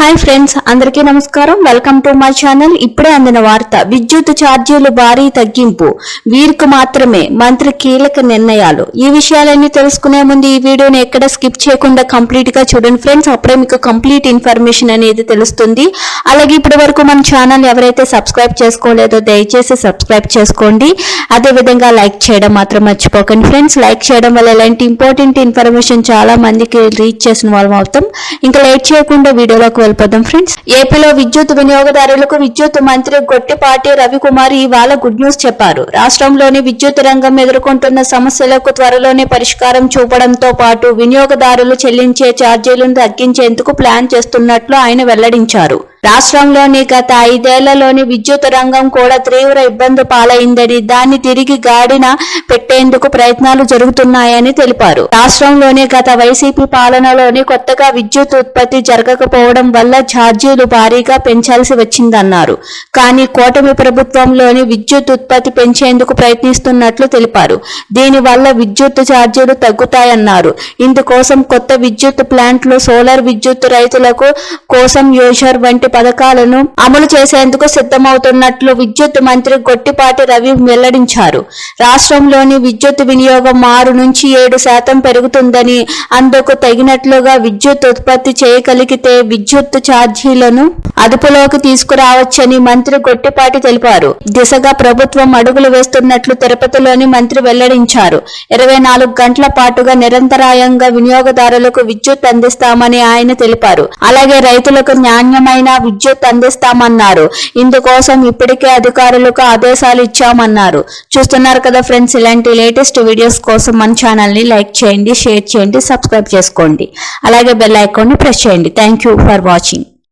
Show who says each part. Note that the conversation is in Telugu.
Speaker 1: హాయ్ ఫ్రెండ్స్ అందరికీ నమస్కారం. Welcome to my channel. ఇప్పుడే అందిన వార్త విద్యుత్ ఛార్జీలు భారీ తగ్గింపు. వీరికి మాత్రమే మంత్రి కీలక నిర్ణయాలు. ఈ విషయాలన్నీ తెలుసుకునే ముందు ఈ వీడియోని ఎక్కడ స్కిప్ చేయకుండా కంప్లీట్గా చూడండి ఫ్రెండ్స్. అప్పుడే మీకు కంప్లీట్ ఇన్ఫర్మేషన్ అనేది తెలుస్తుంది. అలాగే ఇప్పటి వరకు మన ఛానల్ ఎవరైతే సబ్స్క్రైబ్ చేసుకోలేదో దయచేసి సబ్స్క్రైబ్ చేసుకోండి. అదే విధంగా లైక్ చేయడం మాత్రం మర్చిపోకండి ఫ్రెండ్స్. లైక్ చేయడం వల్ల ఇలాంటి ఇంపార్టెంట్ ఇన్ఫర్మేషన్ చాలా మందికి రీచ్ చేసిన వాళ్ళం అవుతాం. ఇంకా లైట్ చేయకుండా వీడియోలోకి వెళ్ళిపోదాం ఫ్రెండ్స్ ఏపీలో విద్యుత్ వినియోగదారులకు విద్యుత్ మంత్రి గొట్టిపాటి రవికుమార్ ఇవాళ గుడ్ న్యూస్ చెప్పారు. రాష్ట్రంలోని విద్యుత్ రంగం ఎదుర్కొంటున్న సమస్యలకు త్వరలోనే పరిష్కారం చూపడంతో పాటు వినియోగదారులు చెల్లించే ఛార్జీలను తగ్గించేందుకు ప్లాన్ చేస్తున్నట్లు ఆయన వెల్లడించారు. రాష్ట్రంలోని గత ఐదేళ్ళలోని విద్యుత్ రంగం కూడా తీవ్ర ఇబ్బంది పాలైందని దాన్ని తిరిగి గాడిన పెట్టేందుకు ప్రయత్నాలు జరుగుతున్నాయని తెలిపారు. రాష్ట్రంలోని గత వైసీపీ పాలనలోని కొత్తగా విద్యుత్ ఉత్పత్తి జరగకపోవడం వల్ల ఛార్జీలు భారీగా పెంచాల్సి వచ్చిందన్నారు. కానీ కూటమి ప్రభుత్వంలోని విద్యుత్ ఉత్పత్తి పెంచేందుకు ప్రయత్నిస్తున్నట్లు తెలిపారు. దీనివల్ల విద్యుత్ ఛార్జీలు తగ్గుతాయన్నారు. ఇందుకోసం కొత్త విద్యుత్ ప్లాంట్లు సోలార్ విద్యుత్ రైతులకు కోసం యోజర్ వంటి పథకాలను అమలు చేసేందుకు సిద్ధమవుతున్నట్లు విద్యుత్ మంత్రి గొట్టిపాటి రవి వెల్లడించారు. రాష్ట్రంలోని విద్యుత్ వినియోగం ఆరు నుంచి ఏడు శాతం పెరుగుతుందని అందుకు తగినట్లుగా విద్యుత్ ఉత్పత్తి చేయగలిగితే విద్యుత్ ఛార్జీలను అదుపులోకి తీసుకురావచ్చని మంత్రి గొట్టిపాటి తెలిపారు. దిశగా ప్రభుత్వం అడుగులు వేస్తున్నట్లు తిరుపతిలోని మంత్రి వెల్లడించారు. ఇరవై నాలుగు గంటల పాటుగా నిరంతరాయంగా వినియోగదారులకు విద్యుత్ అందిస్తామని ఆయన తెలిపారు. అలాగే రైతులకు నాణ్యమైన విద్యుత్ అందిస్తామన్నారు. ఇందుకోసం ఇప్పటికే అధికారులకు ఆదేశాలు ఇచ్చామన్నారు. చూస్తున్నారు కదా ఫ్రెండ్స్ ఇలాంటి లేటెస్ట్ వీడియోస్ కోసం మన ఛానల్ని లైక్ చేయండి షేర్ చేయండి సబ్స్క్రైబ్ చేసుకోండి. అలాగే బెల్ ఐకాన్ని ప్రెస్ చేయండి. Thank you for watching.